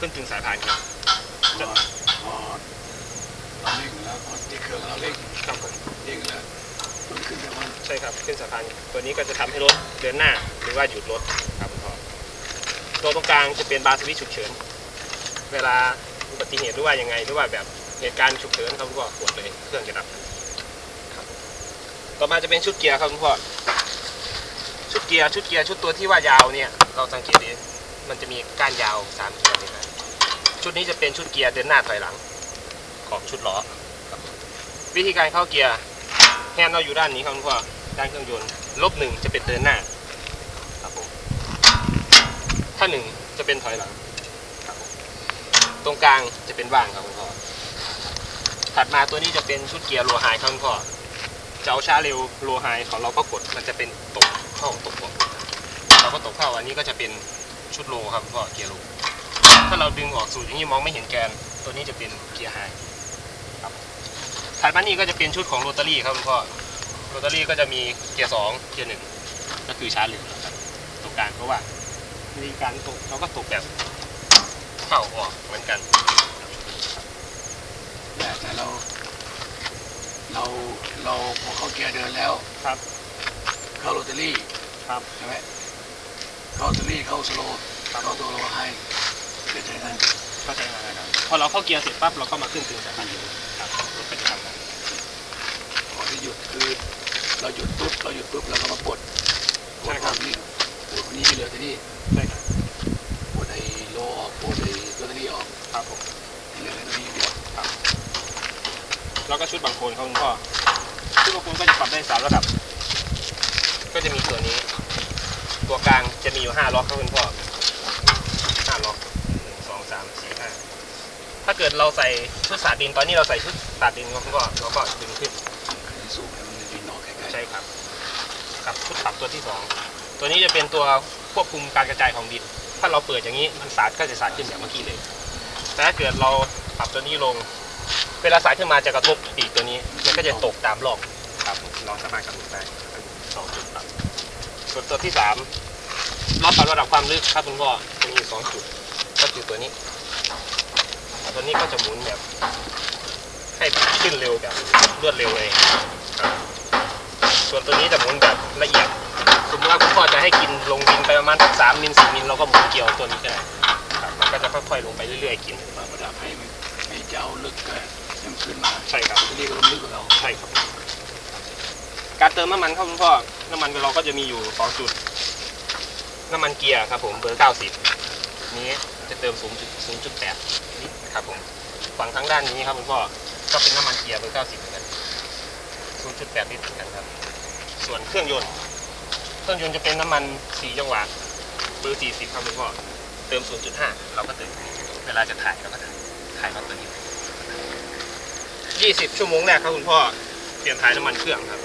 ขึ้นถึงสายพานครับพอพอเราเร่งแล้วพอที่เครื่องเราเร่งครับผมเร่งแล้วมันขึ้นแต่ว่าใช่ครับขึ้นสายพานตัวนี้ก็จะทำให้รถเดินหน้าหรือว่าหยุดรถครับคุณพ่อตัวตรงกลางจะเป็นบาร์สวิตช์ฉุกเฉินเวลาอุบัติเหตุหรือว่ายังไงหรือว่าแบบเหตุการณ์ฉุกเฉินครับคุณพ่อกดเลยเครื่องจะดับครับต่อมาจะเป็นชุดเกียร์ครับคุณพ่อชุดเกียร์ชุดเกียร์ชุดตัวที่ว่ายาวเนี่ยเราสังเกตดี มันจะมีก้านยาวสามตัวเลยนะชุดนี้จะเป็นชุดเกียร์เดินหน้าถอยหลัง ของชุดล้อวิธีการเข้าเกียร์แฮนด์เราอยู่ด้านนี้ครับคุณพ่อด้านเครื่องยนต์ลบหนึ่งจะเป็นเดินหน้าครับผมถ้าหนึ่งจะเป็นถอยหลังตรงกลางจะเป็นว่างครับคุณพ่อถัดมาตัวนี้จะเป็นชุดเกียร์โลไฮครับคุณพ่อจะเอาช้าเร็วโลไฮของเราก็กดมันจะเป็นตกเข้าตกออกเราก็ตกเข้าอันนี้ก็จะเป็น ชุดโลครับคุณพ่อเกียร์โล ถ้าเราดึงออกสูตรอย่างนี้มองไม่เห็นแกน ตัวนี้จะเป็นเกียร์ไฮครับถัดมานี่ก็จะเป็นชุดของโรตารี่ครับคุณพ่อโรตารี่ก็จะมีเกียร์สองเกียร์หนึ่งก็คือช้าเร็วนะครับตรงกลางเพราะว่าวิธีการตกเราก็ตกแบบเข้าออกเหมือนกันแต่แต่เรา เราเราพอเข้าเกียร์เดินแล้วครับ เข้าโรตารี่ครับใช่ไหม เข้าโรตารี่เข้าสโลว์เข้าตัวโลไฮเกิดอะไรกันเข้าใจงานนะครับพอเราเข้าเกียร์เสร็จปั๊บเราก็มาขึ้นตึงสายพานอยู่ครับรถก็จะทำงานพอที่หยุดคือ เราหยุดปุ๊บเราหยุดปุ๊บเราก็มาปลดปลดความนิ่งปลดคนนี้เหลือที่นี่ใช่ครับปลดไอ้โลออกปลดไอ้โรตารี่ออกครับผมเหลือแต่ตัวนี้อย่างเดียวแล้วก็ชุดบางโคนครับคุณพ่อชุดบางโคนก็จะปรับได้สามระดับ ก็จะมีตัวนี้ ตัวกลางจะมีอยู่ห้าล็อกครับคุณพ่อห้าล็อกหนึ่งสองสามสี่ห้าถ้าเกิดเราใส่ชุดสาดดินตอนนี้เราใส่ชุดสาดดินครับคุณพ่อเราก็ดึงขึ้นอันนี้สูงให้วมันดินออกใกล้ๆใช่ครับกับชุดปรับตัวที่สองตัวนี้จะเป็นตัวควบคุมการกระจายของดิน ถ้าเราเปิดอย่างนี้มันสาดก็จะสาดขึ้นอย่างเมื่อกี้เลย แต่ถ้าเกิดเราปรับตัวนี้ลง เวลาสาดขึ้นมาจะกระทบปีกตัวนี้ มันก็จะตกตามรอบครับเราสามารถกำหนดได้สองจุดปรับ ส่วนตัวที่สามรอบปรับระดับความลึกครับคุณพ่อจะมีอยู่สองจุดก็คือตัวนี้ตัวนี้ก็จะหมุนแบบ ให้ขึ้นเร็วแบบรวดเร็วเลยครับส่วนตัวนี้จะหมุนแบบละเอียดสมมติว่าคุณพ่อจะให้กินลงดินไปประมาณสักสามมิลสี่มิลเราก็หมุนเกี่ยวตัวนี้ก็ได้ครับมันก็จะค่อยๆลงไปเรื่อยๆกินปรับระดับให้มันให้เจ้าลึกก็ให้มันขึ้นมาใช่ครับที่นี่ก็ลงลึกกว่าเราใช่ครับ การเติมน้ำมันครับคุณพ่อ น้ำมันเราก็จะมีอยู่สองจุด น้ำมันเกียร์ครับผมเบอร์เก้าสิบนี้จะเติมศูนย์จุดศูนย์จุดแปดลิตรครับผม ฝั่งทางด้านนี้ครับคุณพ่อ ก็เป็นน้ำมันเกียร์เบอร์เก้าสิบเหมือนกันศูนย์จุดแปดลิตรเหมือนกันครับ ส่วนเครื่องยนต์ เครื่องยนต์จะเป็นน้ำมันสี่จังหวะเบอร์สี่สิบครับคุณพ่อ เติมศูนย์จุดห้าเราก็เติม เวลาจะถ่ายเราก็ถ่ายถ่ายมาตัวนี้ยี่สิบชั่วโมงแรกครับคุณพ่อ เปลี่ยนถ่ายน้ำมันเครื่องครับ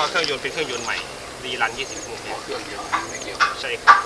พราะเครื่องยนต์เป็นเครื่องยนต์ใหม่รีรัน 20ชั่วโมงเครื่องยนต์ไม่เกี่ยวใช่ครับ